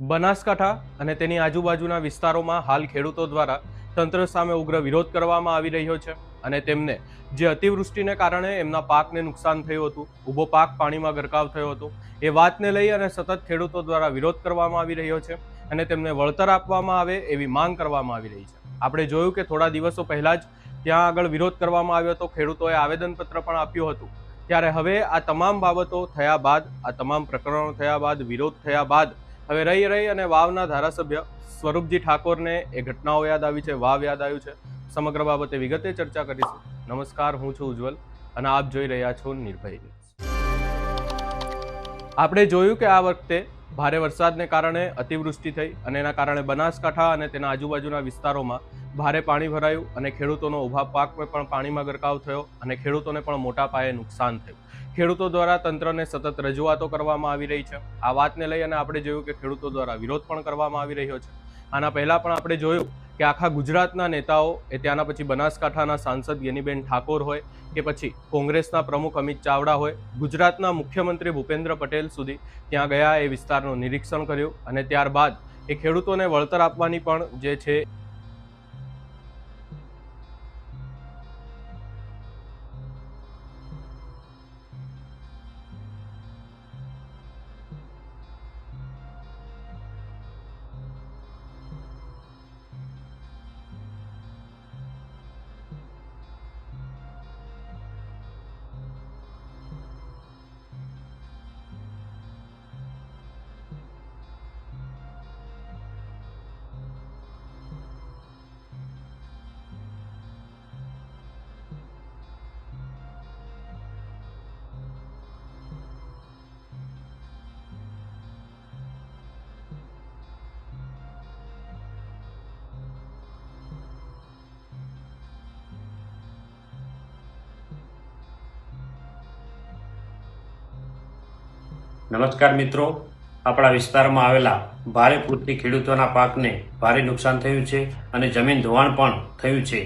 બનાસકાંઠા અને તેની આજુબાજુના વિસ્તારોમાં હાલ ખેડૂતો દ્વારા તંત્ર સામે ઉગ્ર વિરોધ કરવામાં આવી રહ્યો છે અને તેમને જે અતિવૃષ્ટિને કારણે એમના પાકને નુકસાન થયું હતું, ઊભો પાક પાણીમાં ગરકાવ થયો હતો, એ વાતને લઈ અને સતત ખેડૂતો દ્વારા વિરોધ કરવામાં આવી રહ્યો છે અને તેમને વળતર આપવામાં આવે એવી માંગ કરવામાં આવી રહી છે. આપણે જોયું કે થોડા દિવસો પહેલાં જ ત્યાં આગળ વિરોધ કરવામાં આવ્યો હતો, ખેડૂતોએ આવેદનપત્ર પણ આપ્યું હતું. ત્યારે હવે આ તમામ બાબતો થયા બાદ, આ તમામ પ્રકરણો થયા બાદ, વિરોધ થયા બાદ હવે રહી રહી અને વાવના ધારાસભ્ય સ્વરૂપજી ઠાકોરને એ ઘટનાઓ યાદ આવી છે, વાવ યાદ આવ્યું છે. સમગ્ર બાબતે વિગતે ચર્ચા કરીશું. નમસ્કાર, હું છું ઉજ્જવલ અને આપ જોઈ રહ્યા છો નિર્ભય આપણે જોયું કે આ વખતે ભારે વરસાદને કારણે અતિવૃષ્ટિ થઈ અને એના કારણે બનાસકાંઠા અને તેના આજુબાજુના વિસ્તારોમાં ભારે પાણી ભરાયું અને ખેડૂતોનો ઊભા પાકમાં પણ પાણીમાં ગરકાવ થયો અને ખેડૂતોને પણ મોટા પાયે નુકસાન થયું. ખેડૂતો દ્વારા તંત્રને સતત રજૂઆતો કરવામાં આવી રહી છે. આ વાતને લઈ અને આપણે જોયું કે ખેડૂતો દ્વારા વિરોધ પણ કરવામાં આવી રહ્યો છે. આના પહેલાં પણ આપણે જોયું કે આખા ગુજરાતના નેતાઓ, એ ત્યાંના પછી બનાસકાંઠાના સાંસદ ગેનીબેન ઠાકોર હોય કે પછી કોંગ્રેસના પ્રમુખ અમિત ચાવડા હોય, ગુજરાતના મુખ્યમંત્રી ભૂપેન્દ્ર પટેલ સુધી ત્યાં ગયા એ વિસ્તારનું નિરીક્ષણ કર્યું અને ત્યારબાદ એ ખેડૂતોને વળતર આપવાની પણ જે છે નમસ્કાર મિત્રો. આપણા વિસ્તારમાં આવેલા ભારે પૂરથી ખેડૂતોના પાકને ભારે નુકસાન થયું છે અને જમીન ધોવાણ પણ થયું છે.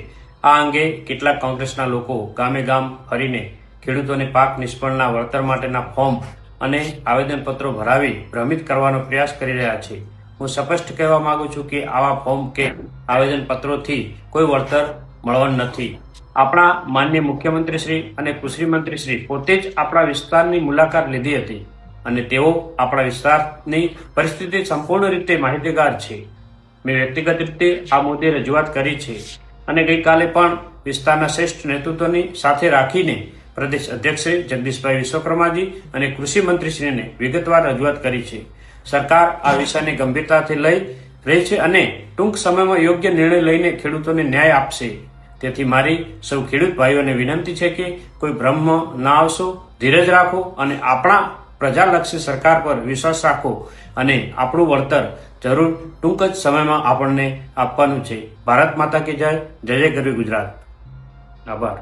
આ અંગે કેટલાક કોંગ્રેસના લોકો ગામે ગામ ફરીને ખેડૂતોને પાક નિષ્ફળના વળતર માટેના ફોર્મ અને આવેદનપત્રો ભરાવી ભ્રમિત કરવાનો પ્રયાસ કરી રહ્યા છે. હું સ્પષ્ટ કહેવા માંગુ છું કે આવા ફોર્મ કે આવેદનપત્રોથી કોઈ વળતર મળવાનું નથી. આપણા માન્ય મુખ્યમંત્રી શ્રી અને કૃષિ મંત્રી શ્રી પોતે જ આપણા વિસ્તારની મુલાકાત લીધી હતી. અને તેઓ આપણા વિસ્તારની પરિસ્થિતિ સંપૂર્ણ રીતે માહિતીગાર છે. મેં વ્યક્તિગત રીતે આ મુદ્દે રજૂઆત કરી છે અને ગઈકાલે પણ વિસ્તારના શ્રેષ્ઠ નેતૃત્વની સાથે રાખીને પ્રદેશ અધ્યક્ષ જગદીશભાઈ વિશ્વકર્માજી અને કૃષિ મંત્રીશ્રીને વિગતવાર રજૂઆત કરી છે. સરકાર આ વિષયને ગંભીરતાથી લઈ રહી છે અને ટૂંક સમયમાં યોગ્ય નિર્ણય લઈને ખેડૂતોને ન્યાય આપશે. તેથી મારી સૌ ખેડૂત ભાઈઓને વિનંતી છે કે કોઈ બ્રહ્મ ના આવશો, ધીરજ રાખો અને આપણા પ્રજાલક્ષી સરકાર પર વિશ્વાસ રાખો અને આપણું વળતર જરૂર ટૂંક જ સમયમાં આપણને આપવાનું છે. ભારત માતા કે જય. જય જય ગરવી ગુજરાત. આભાર.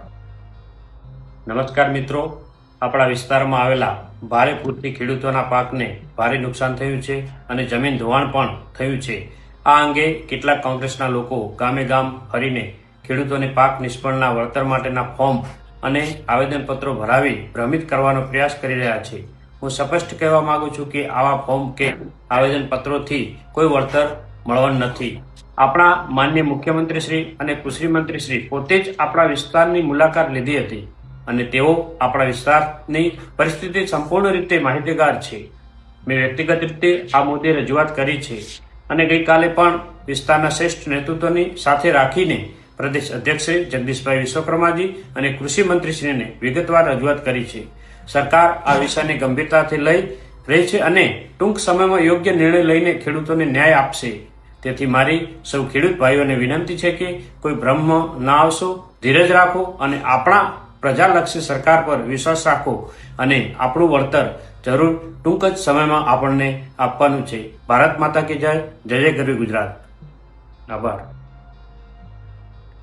નમસ્કાર મિત્રો. આપણા વિસ્તારમાં આવેલા ભારે પૂરથી ખેડૂતોના પાકને ભારે નુકસાન થયું છે અને જમીન ધોવાણ પણ થયું છે. આ અંગે કેટલાક કોંગ્રેસના લોકો ગામે ગામ ફરીને ખેડૂતોને પાક નિષ્ફળના વળતર માટેના ફોર્મ અને આવેદનપત્રો ભરાવી ભ્રમિત કરવાનો પ્રયાસ કરી રહ્યા છે. હું સ્પષ્ટ કહેવા માંગુ છું કે આવા ફોર્મ કે આવેદનપત્રોથી કોઈ વળતર મળવાનું નથી. આપણા માન્ય મુખ્યમંત્રી શ્રી અને કૃષિ મંત્રી શ્રી પોતે જ આપણા વિસ્તારની મુલાકાત લીધી હતી અને તેઓ આપણા વિસ્તારની પરિસ્થિતિ સંપૂર્ણ રીતે માહિતીગાર છે. મેં વ્યક્તિગત રીતે આ મુદ્દે રજૂઆત કરી છે અને ગઈકાલે પણ વિસ્તારના શ્રેષ્ઠ નેતૃત્વની સાથે રાખીને પ્રદેશ અધ્યક્ષ જગદીશભાઈ વિશ્વકર્માજી અને કૃષિ મંત્રીશ્રીને વિગતવાર રજૂઆત કરી છે. સરકાર આ વિષયને ગંભીરતાથી લઈ રહી છે અને ટૂંક સમયમાં યોગ્ય નિર્ણય લઈને ખેડૂતોને ન્યાય આપશે. તેથી મારી સૌ ખેડૂત ભાઈઓને વિનંતી છે કે કોઈ બ્રહ્મ ના આવશો, ધીરજ રાખો અને આપણા પ્રજાલક્ષી સરકાર પર વિશ્વાસ રાખો અને આપણું વળતર જરૂર ટૂંક જ સમયમાં આપણને આપવાનું છે. ભારત માતા કે જય. જય જય ગરવી ગુજરાત. આભાર.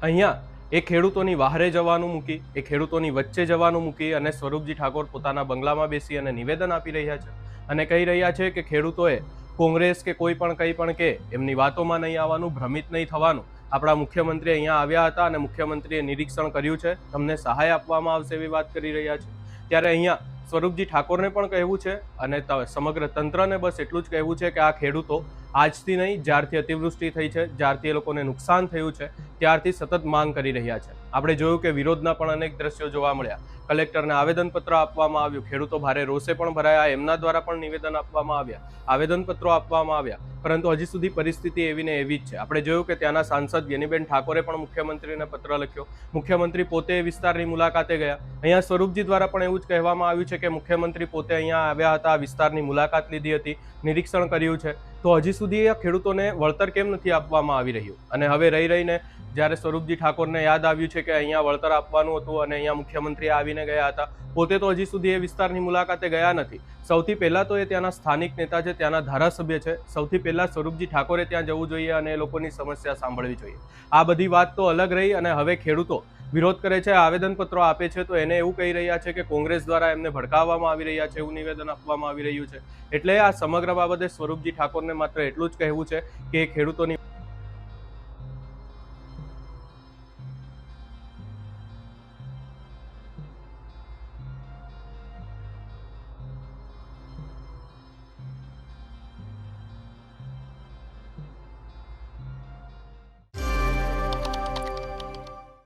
અહીંયા એ ખેડૂતોની વહારે જવાનું મૂકી, એ ખેડૂતોની વચ્ચે જવાનું મૂકી અને સ્વરૂપજી ઠાકોર પોતાના બંગલામાં બેસી અને નિવેદન આપી રહ્યા છે. અને કહી રહ્યા છે કે ખેડૂતોએ કોંગ્રેસ કે કોઈ પણ કંઈ પણ કે, એમની વાતોમાં નહીં આવવાનું, ભ્રમિત નહીં થવાનું. આપણા મુખ્યમંત્રી અહીંયા આવ્યા હતા અને મુખ્યમંત્રીએ નિરીક્ષણ કર્યું છે, તમને સહાય આપવામાં આવશે એવી વાત કરી રહ્યા છે. ત્યારે અહીંયા સ્વરૂપજી ઠાકોરને પણ કહેવું છે અને સમગ્ર તંત્રને બસ એટલું જ કહેવું છે કે આ ખેડૂતો આજથી નહીં, જ્યારથી અતિવૃષ્ટિ થઈ છે, જ્યારથી એ લોકોને નુકસાન થયું છે, ત્યારથી સતત માંગ કરી રહ્યા છે. આપણે જોયું કે વિરોધના પણ અનેક દ્રશ્યો જોવા મળ્યા. કલેક્ટરને આવેદનપત્ર આપવામાં આવ્યું. ખેડૂતો ભારે રોષે પણ ભરાયા, એમના દ્વારા પણ નિવેદન આપવામાં આવ્યા. આવેદનપત્રો આપવામાં આવ્યા. પરંતુ હજી સુધી પરિસ્થિતિ એવી ને એવી જ છે. આપણે જોયું કે ત્યાંના સાંસદ ગેનીબેન ઠાકોરે પણ મુખ્યમંત્રીને પત્ર લખ્યો. મુખ્યમંત્રી પોતે વિસ્તારની મુલાકાતે ગયા. અહીંયા સ્વરૂપજી દ્વારા પણ એવું જ કહેવામાં આવ્યું છે કે મુખ્યમંત્રી પોતે અહીંયા આવ્યા હતા, વિસ્તારની મુલાકાત લીધી હતી, નિરીક્ષણ કર્યું છે. તો હજી સુધી આ ખેડૂતોને વળતર કેમ નથી આપવામાં આવી રહ્યું? અને હવે રહી રહીને જ્યારે સ્વરૂપજી ઠાકોરને યાદ આવ્યું છે કે અહીંયા વળતર આપવાનું હતું અને અહીંયા મુખ્યમંત્રી આવીને ગયા હતા, પોતે તો હજી સુધી એ વિસ્તારની મુલાકાતે ગયા નથી. સૌથી પહેલાં તો એ ત્યાંના સ્થાનિક નેતા છે, ત્યાંના ધારાસભ્ય છે. સૌથી પહેલાં સ્વરૂપજી ઠાકોરે ત્યાં જવું જોઈએ અને એ લોકોની સમસ્યા સાંભળવી જોઈએ. આ બધી વાત તો અલગ રહી અને હવે ખેડૂતો વિરોધ કરે છે, આવેદનપત્રો આપે છે, તો એને એવું કહી રહ્યા છે કે કોંગ્રેસ દ્વારા એમને ભડકાવવામાં આવી રહ્યા છે, એવું નિવેદન આપવામાં આવી રહ્યું છે. એટલે આ સમગ્ર બાબતે સ્વરૂપજી ઠાકોરને માત્ર એટલું જ કહેવું છે કે ખેડૂતોની